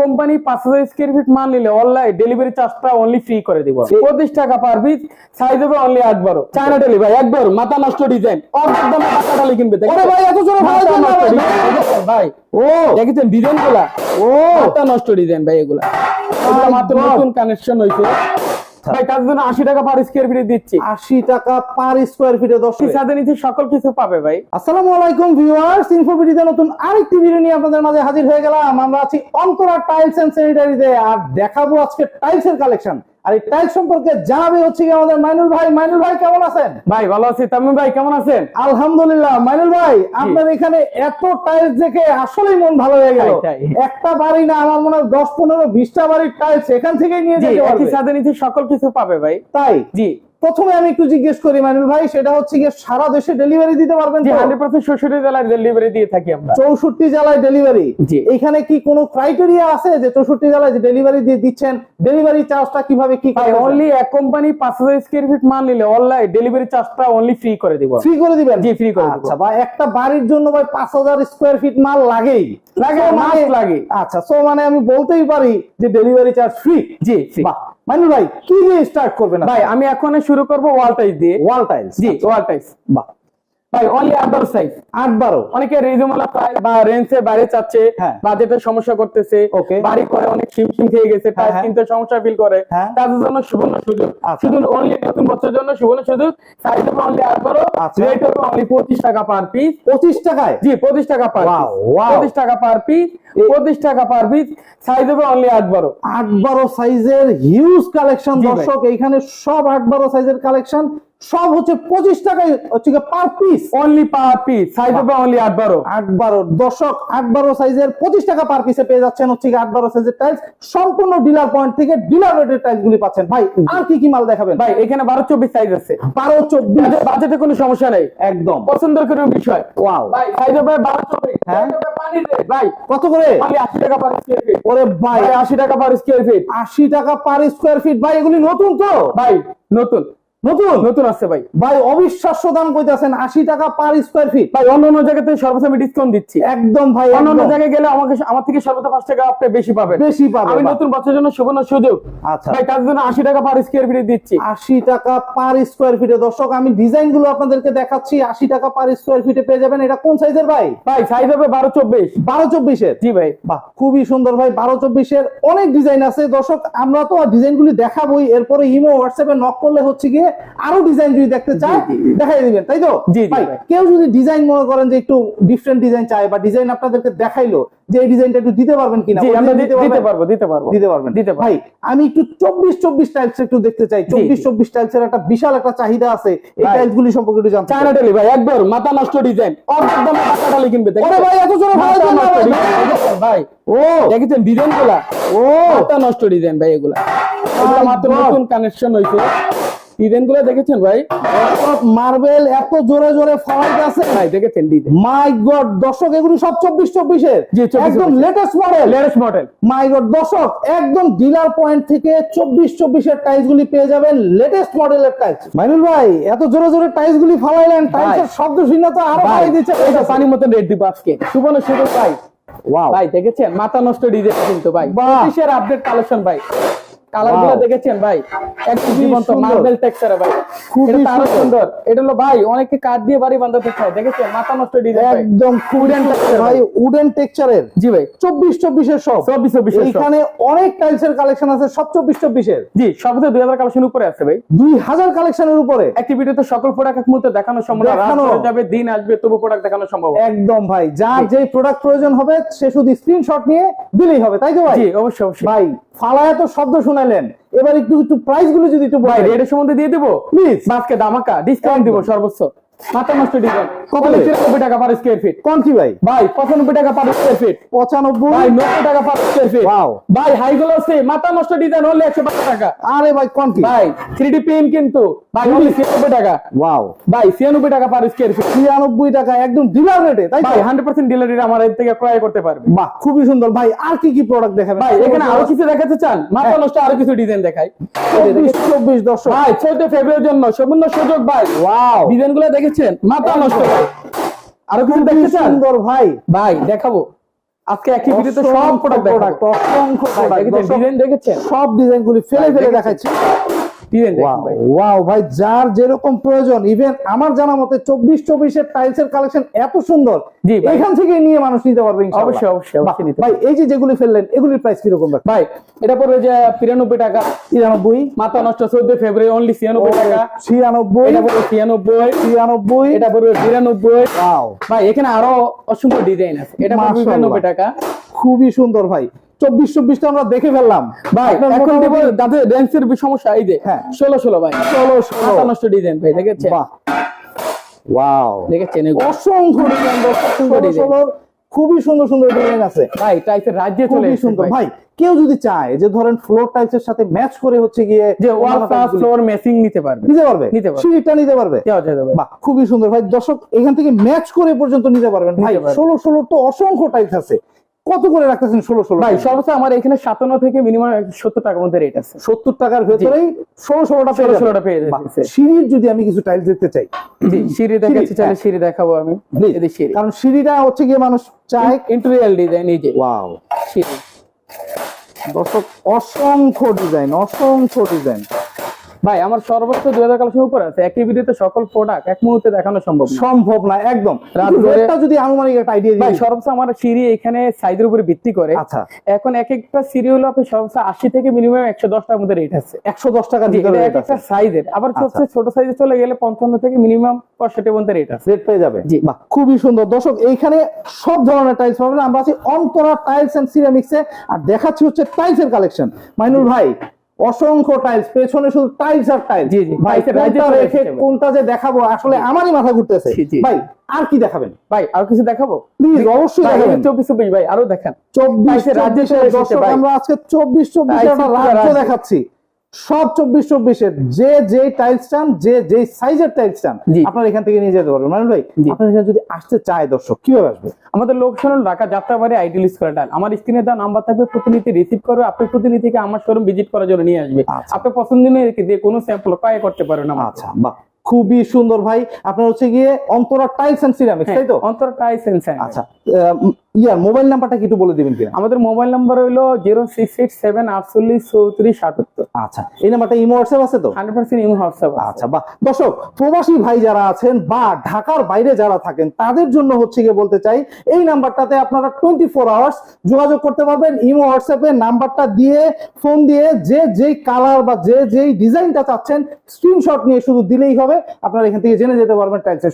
Company পাঁচ হাজার square feet মাল নিলে অনলাইন ডেলিভারি চার্জটা অনলি ফ্রি করে দিব। পঁচিশ টাকা পার পিস সাইজ হবে অনলি আট বারো। চায়না ডেলিভারি একবার মাথা নষ্ট ডিজাইন একদম টাকা ডালি কিনবে ভাই, এত জোরে ভাই, ভাই। ও। দেখেছেন ডিজাইনগুলা? ও। মাথা নষ্ট ডিজাইন ভাই এগুলা। এগুলা মাত্র নতুন কানেকশন হয়েছে ভাই তার জন্য আশি টাকা পার স্কোয়ার ফিট দিচ্ছি। আশি টাকা পার স্কোয়ার ফিটে দশ সাথে নিচে সকল কিছু পাবে ভাই। আসসালামু আলাইকুম ভিউয়ার্স নতুন আরেকটি ভিডিও নিয়ে আপনাদের মাঝে হাজির হয়ে গেলাম। আমরা আছি অন্তরা টাইলস এন্ড স্যানিটারিতে আর দেখাবো আজকে টাইলস এর কালেকশন আর এই টাইলস সম্পর্কে জানাবে হচ্ছে কি আমাদের মাইনুল ভাই। মাইনুল ভাই কেমন আছেন? ভাই ভালো আছি। তামিম ভাই কেমন আছেন? আলহামদুলিল্লাহ। মাইনুল ভাই আপনার এখানে এত টাইলস দেখে আসলেই মন ভালো হয়ে গেল। একটা বাড়ি না আমার মনে হয় দশ পনেরো বিশটা বাড়ির টাইলস এখান থেকেই নিয়ে যেতে একই সাথে নিচে সকল কিছু পাবে ভাই। তাই? জি। প্রথমে আমি একটু জিজ্ঞেস করি মাইনুল ভাই সেটা হচ্ছে গিয়ে সারা দেশে ডেলিভারি দিতে পারবেন জি তো? হান্ড্রেড পার্সেন্ট শ্বশুরি জেলার ডেলিভারি দিয়ে থাকি আমরা। চৌষট্টি জেলায় ডেলিভারি জি। এখানে কি কোনো ক্রাইটেরিয়া আছে যে চৌষট্টি জেলায় ডেলিভারি দিয়ে দিচ্ছেন? ডেলিভারি চার্জটা কীভাবে কি ভাই অনলি এক কোম্পানি পাঁচ হাজার স্কোয়ার ফিট মাল নিলে অনলাইন ডেলিভারি চার্জটা অনলি ফ্রি করে দিব। ফ্রি করে দিবেন? জি, ফ্রি করে দিব। আচ্ছা বা একটা বাড়ির জন্য ভাই পাঁচ হাজার স্কোয়ার ফিট মাল লাগেই। লাগে, So must লাগে। আচ্ছা সো মানে আমি বলতেই পারি যে ডেলিভারি চার্জ ফ্রি জি বাহ মাইনুল ভাই কি দিয়ে স্টার্ট না ভাই আমি এখন শুরু করব ওয়াল টাইস দিয়ে। ওয়াল টাইলস জি ওয়াল টাইস বাহ। ভাই অনলি আউটডোর সাইজ আট বারো অনেকে রিজনেবল প্রাইস বা রেঞ্জে বাইরে চাচ্ছে। বাজেটের সমস্যা করতেছে। বাড়ি করে অনেক শিমশিম খেয়ে গেছে। কিনতে সমস্যা ফিল করে। তাদের জন্য সুবর্ণ সুযোগ। শুধু অনলি নতুন বছরের জন্য সুবর্ণ সুযোগ। সাইজ হবে অনলি আট বারো। রেট হবে অনলি পঁচিশ টাকা পার পিস পঁচিশ টাকায়? জি পঁচিশ টাকা পার. পঁচিশ টাকা পার পিস পঁচিশ টাকা পার পিস সাইজ হবে অনলি আট বারো আট বারো সাইজের হিউজ কালেকশন দর্শক এইখানে সব আট বারো সাইজের কালেকশন সব হচ্ছে পঁচিশ টাকায় হচ্ছে per piece only per piece size হবে অনলি আট বারো আট বারো দশক আট বারো সাইজের পঁচিশ টাকা পার পিসে পেয়ে যাচ্ছেন হচ্ছে আট বারো সাইজের টাইলস সম্পূর্ণ ডিলার পয়েন্ট থেকে ডিলার রেটের টাইলস গুলি পাচ্ছেন। ভাই আর কি কি মাল দেখাবেন? ভাই এখানে বারো চব্বিশ সাইজ আছে। বারো চব্বিশ। বাজেটে কোনো সমস্যা নেই। একদম। পছন্দের কোনো বিষয়। ওয়াও। ভাই সাইজ হবে বারো চব্বিশ। হ্যাঁ। ভাই কত করে? আশি টাকা পার স্কোয়ার ফিট ওরে ভাই। আশি টাকা পার স্কোয়ার ফিট আশি টাকা পার স্কোয়ার ফিট ভাই এগুলি নতুন তো? ভাই নতুন। নতুন? নতুন আসছে ভাই। ভাই অবিশ্বাস্য দাম কইতাছেন আশি টাকা পার স্কোয়ার ফিট ভাই অন্য অন্য জায়গাতে সর্বোচ্চ আমি ডিসকাউন্ট দিচ্ছি। একদম ভাই অন্য অন্য। জায়গায় গেলে আমাকে আমার থেকে সর্বোচ্চ পাঁচ টাকা আপনি বেশি পাবেন। বেশি পাবে আমি নতুন বছরের জন্য সুবর্ণ সুযোগ। আচ্ছা। ভাই তার জন্য আশি টাকা পার স্কোয়ার ফিট দিচ্ছি। আশি টাকা পার স্কোয়ার ফিটে দর্শক আমি ডিজাইনগুলো আপনাদেরকে দেখাচ্ছি। আশি টাকা পার স্কোয়ার ফিটে পেয়ে যাবেন। এটা কোন সাইজের ভাই? ভাই সাইজ হবে বারো চব্বিশ। বারো চব্বিশের? জি ভাই। বাহ খুবই সুন্দর ভাই। বারো চব্বিশের অনেক ডিজাইন আছে। দর্শক আমরা তো ডিজাইন গুলি দেখাবোই। এরপরে ইমো হোয়াটসঅ্যাপে নক করলে হচ্ছে গিয়ে আরও ডিজাইন যদি দেখতে চায়। দেখাই দিবেন তাই তো ভাই। কেউ যদি ডিজাইন মনে করেন যে একটু ডিফারেন্ট ডিজাইন চায় বা ডিজাইন আপনাদেরকে দেখাইলো যে এই ডিজাইনটা একটু দিতে পারবেন কিনা আমরা দিতে পারব দিতে পারব দিতে পারবেন দিতে ভাই আমি একটু চব্বিশ চব্বিশ টাইলস একটু দেখতে চাই চব্বিশ জি। চব্বিশ টাইলস এর একটা বিশাল একটা চাহিদা আছে এই। টাইলস গুলি সম্পর্কে একটু জানতে চাই। চায়না ডেলি ভাই একবার মাথা নষ্ট ডিজাইন একদম টাকা ডালি কিনবে দেখেছেন? ভাই এত জোরে ভাই ভাই। ও দেখেছেন ডিজাইনগুলা ও মাথা নষ্ট ডিজাইন ভাই এগুলা মাত্র. নতুন কানেকশন হয়েছে ডিজাইনগুলা দেখেছেন ভাই? মার্বেল এত জোরে জোরে ফলাইতে আছে। ভাই দেখেছেন মাই গড দর্শক এগুলি সব চব্বিশ চব্বিশের। জি, 24 একদম latest model latest model my god দর্শক একদম ডিলার পয়েন্ট থেকে চব্বিশ চব্বিশের টাইলস গুলি পেয়ে যাবেন লেটেস্ট মডেলের টাইলস মাইনুল ভাই এত জোরে জোরে টাইলস গুলি ফালাইলেন টাইলসের শব্দ শুনে তো আরও ভাই দিচ্ছে। যে পানির মতন রেড দিব আজকে সুবর্ণ সুযোগ ভাই। ওয়াও ভাই দেখেছেন? মাথা নষ্ট ডিজাইন কিন্তু ভাই। বাহ। পঁচিশের আপডেট কালেকশন ভাই। কালারগুলো Wow. দেখেছেন ভাই? একদম জীবন্ত সুন্দর। মার্বেল টেক্সচারে ভাই। খুবই সুন্দর। এটা হলো ভাই অনেকে কাঠ দিয়ে বাড়ি বাঁধাতে চায় দেখেছেন? মাথা নষ্ট ডিজাইন একদম উডেন ভাই উডেন টেক্সচারের জি ভাই। চব্বিশ চব্বিশের সব। চব্বিশ চব্বিশ এইখানে অনেক টাইলসের কালেকশন আছে সব চব্বিশ চব্বিশের। জি সবচেয়ে দুই হাজার কালেকশন উপরে আছে ভাই। দুই হাজার কালেকশনের উপরে। একটি ভিডিওতে সকল প্রোডাক্ট এক মুহূর্তে দেখানো সম্ভব না। রাত দেখানো। হয়ে যাবে দিন আসবে তবু প্রোডাক্ট দেখানো সম্ভব। একদম ভাই। যার যে প্রোডাক্ট প্রয়োজন হবে সে শুধু স্ক্রিনশট নিয়ে দিলেই হবে তাই তো ভাই? জি অবশ্যই অবশ্যই। ভাই ফালায় তো শব্দ শুনালেন। এবার একটু একটু প্রাইসগুলো যদি একটু রেটের সম্বন্ধে দিয়ে দেবো? প্লিজ আজকে দামাকা ডিসকাউন্ট দিব সর্বোচ্চ। মাথা নষ্ট ডিজাইন কত কত তিরানব্বই টাকা পার স্কোয়ার ফিট কোন কি ভাই? ভাই পঁচানব্বই টাকা পার স্কোয়ার ফিট পঁচানব্বই? ভাই নব্বই টাকা পার স্কোয়ার ফিট Wow. ভাই হাই গুলো আছে মাথা নষ্ট ডিজাইন হলে একশো পাঁচ টাকা। আরে ভাই কোন কি? ভাই থ্রি ডি পেন কিন্তু। ভাই only ছিয়ানব্বই টাকা। ওয়াও ভাই ছিয়ানব্বই টাকা পার স্কোয়ার ফিট ছিয়ানব্বই টাকা একদম ডিলার রেটে তাই ভাই হান্ড্রেড পার্সেন্ট ডিলারি আমার এর থেকে ক্রয় করতে পারবে। বাহ খুবই সুন্দর। ভাই আর কি কি প্রোডাক্ট দেখাবেন? ভাই এখানে আরও কিছু দেখাতে চান? মাথা নষ্ট আরও কিছু ডিজাইন দেখাই। চব্বিশ দর্শক। ভাই চৌদ্দ ফেব্রুয়ারির জন্য সম্পূর্ণ সুযোগ ভাই। ওয়াও ডিজাইনগুলো দেখেছেন? মাথা নষ্ট ভাই। আরও কিছু দেখতে চান? সুন্দর ভাই। ভাই দেখাবো। আজকে একই ভিডিওতে সব প্রোডাক্ট প্রোডাক্ট অসংখ্য প্রোডাক্ট ডিজাইন দেখেছেন? সব ডিজাইন গুলি ফেলে ফেলে? দেখাচ্ছি। ওয়াও ভাই। যার যেরকম প্রয়োজন ইভেন আমার জানা মতে চব্বিশ চব্বিশের টাইলস এর কালেকশন এত সুন্দর জি এখান থেকে নিয়ে মানুষ নিতে পারবে অবশ্যই, অবশ্যই, অবশ্যই ভাই এই যে যেগুলি ফেললেন এগুলির প্রাইস কীরকম ভাই? এটা পড়বে যে তিরানব্বই টাকা। তিরানব্বই। মাথা নষ্ট চোদ্দ ফেব্রুয়ারি অনলি ছিয়ানব্বই টাকা। ছিয়ানব্বই। এটা পড়বে ছিয়ানব্বই। ছিয়ানব্বই। এটা পড়বে বিরানব্বই। ওয়াও ভাই এখানে আরও অসংখ্য ডিজাইন আছে। এটা পড়বে মাশাআল্লাহ। বিরানব্বই টাকা। খুবই সুন্দর ভাই। চব্বিশ চব্বিশটা আমরা দেখে ফেললাম। ভাই এখন দেবো মোটামুটি- ড্যান্সের সমস্যা এই যে হ্যাঁ। ষোলো ষোলো ভাই। ষোলো, ষোলো। ডিজাইন ভাই দেখেছেন বাহ। ওয়াও। দেখেছেন? অসংখ্য ডিজাইন অসংখ্য। ষোলোর খুবই সুন্দর সুন্দর ডিজাইন আছে। ভাই টাইপের রাজ্যে চলে সুন্দর। ভাই। কেউ যদি চায় যে ধরেন ফ্লোর টাইলস এর সাথে ম্যাচ করে হচ্ছে গিয়ে যে ওয়াল প্লাস ফ্লোর ম্যাচিং নিতে পারবে। নিতে পারবে। নিতে পারবে। সিঁড়িটা নিতে পারবে। বাহ খুবই সুন্দর। ভাই দর্শক এখান থেকে ম্যাচ করে পর্যন্ত নিতে পারবেন। ভাই নিতে পারবে। ষোলো ষোলো তো অসংখ্য টাইলস আছে। কত করে রাখতেছেন ষোলো ষোলো ভাই সর্বোচ্চ আমার এখানে সাতান্ন থেকে মিনিমাম সত্তর টাকার মধ্যে রেট আছে। সত্তর টাকার ভেতরেই ষোলো ষোলোটা পেয়ে ষোলো ষোলোটা পেয়ে যাচ্ছে। সিঁড়ির যদি আমি কিছু টাইলস দেখতে চাই। সিঁড়ি দেখাচ্ছি চাইলে হ্যাঁ। সিঁড়ি দেখাবো আমি। সিঁড়ি। কারণ সিঁড়িটা হচ্ছে গিয়ে মানুষ চায় ইন্টেরিয়াল ডিজাইন এই যে। ওয়াও সিঁড়ি। দর্শক অসংখ্য ডিজাইন অসংখ্য ডিজাইন ভাই আমার সর্বোচ্চ দুই হাজার কালেকশন উপর আছে। একই ভিডিওতে সকল প্রোডাক্ট এক মুহূর্তে দেখানো সম্ভব সম্ভব না একদম। রেটটা যদি আনুমানিক একটা আইডিয়া ভাই সর্বোচ্চ আমার সিঁড়ি এখানে সাইজের উপরে ভিত্তি করে। আচ্ছা। এখন এক একটা সিঁড়ি হলো আপনি সর্বোচ্চ আশি থেকে মিনিমাম একশো দশটার মধ্যে রেট আছে। একশো দশ টাকার জি, ভিতরে এটা রেট এক একটা সাইজের। আবার আচ্ছা। সবচেয়ে ছোট সাইজে চলে গেলে পঞ্চান্ন থেকে মিনিমাম পঁয়ষট্টি পর্যন্ত রেট আছে। রেট পেয়ে যাবে। জি। বাহ খুবই সুন্দর। দর্শক এইখানে সব ধরনের টাইলস পাবেন। আমরা আছি অন্তরা টাইলস এন্ড সিরামিক্সে আর দেখাচ্ছি হচ্ছে টাইলস এর কালেকশন মাইনুল ভাই অসংখ্য টাইলস পেছনে শুধু টাইলস আর টাইলস ভাই কোনটা রেখে কোনটা যে দেখাবো আসলে আমারই মাথা ঘুরতেছে। ভাই আর কি দেখাবেন? ভাই আর কিছু দেখাবো? প্লিজ অবশ্যই দেখাবেন। চব্বিশ চব্বিশ ভাই আরও দেখান। চব্বিশ টাইলসের রাজ্যে চব্বিশের চলে এসেছে দর্শক ভাই। আমরা আজকে চব্বিশ চব্বিশের টাইলসের একটা পুরো রাজ্য রাজ্য। দেখাচ্ছি। সব চব্বিশ চব্বিশের যে যে টাইলস চান যে যে সাইজের টাইলস চান আপনার এখান থেকে নিয়ে যেতে পারবেন। মানে ভাই আপনার এখানে যদি আসতে চায় দর্শক কীভাবে আসবে? আমাদের লোকেশন হলো ঢাকা যাত্রাবাড়ি আইডিয়াল স্কোয়ার ডাল আমার স্ক্রিনে দেওয়া নাম্বার থাকবে প্রতিনিধি রিসিভ করবে আপনি প্রতিনিধিকে আমার শোরুম ভিজিট করার জন্য নিয়ে আসবে। আচ্ছা। পছন্দ পছন্দের দিয়ে কোনো স্যাম্পল ক্রয় করতে পারেন আচ্ছা বাহ খুবই সুন্দর ভাই। আপনার হচ্ছে গিয়ে অন্তরা টাইলস এন্ড সিরামিক্স তাই তো? অন্তর টাই সেন্সার আচ্ছা ইয়ার মোবাইল নাম্বারটা কি একটু বলে দিবেন কিনা? আমাদের মোবাইল নাম্বার হলো জিরো সিক্স এইট সেভেন আটচল্লিশ চৌত্রিশ সাতাত্তর। আচ্ছা এই নাম্বারটা ইমো হোয়াটসঅ্যাপ আছে তো? হান্ড্রেড পার্সেন্ট ইউ হোয়াটসঅ্যাপ আচ্ছা বাহ। দর্শক প্রবাসী ভাই যারা আছেন বা ঢাকার বাইরে যারা থাকেন তাদের জন্য হচ্ছে গিয়ে বলতে চাই এই নাম্বারটাতে আপনারা টোয়েন্টি ফোর আওয়ার্স যোগাযোগ করতে পারবেন। ইমো হোয়াটসঅ্যাপে নাম্বারটা দিয়ে ফোন দিয়ে যে যেই কালার বা যে যেই ডিজাইনটা চাচ্ছেন স্ক্রিনশট নিয়ে শুধু দিলেই হবে। আপনারা এখান থেকে জেনে যেতে পারবেন টাইলসের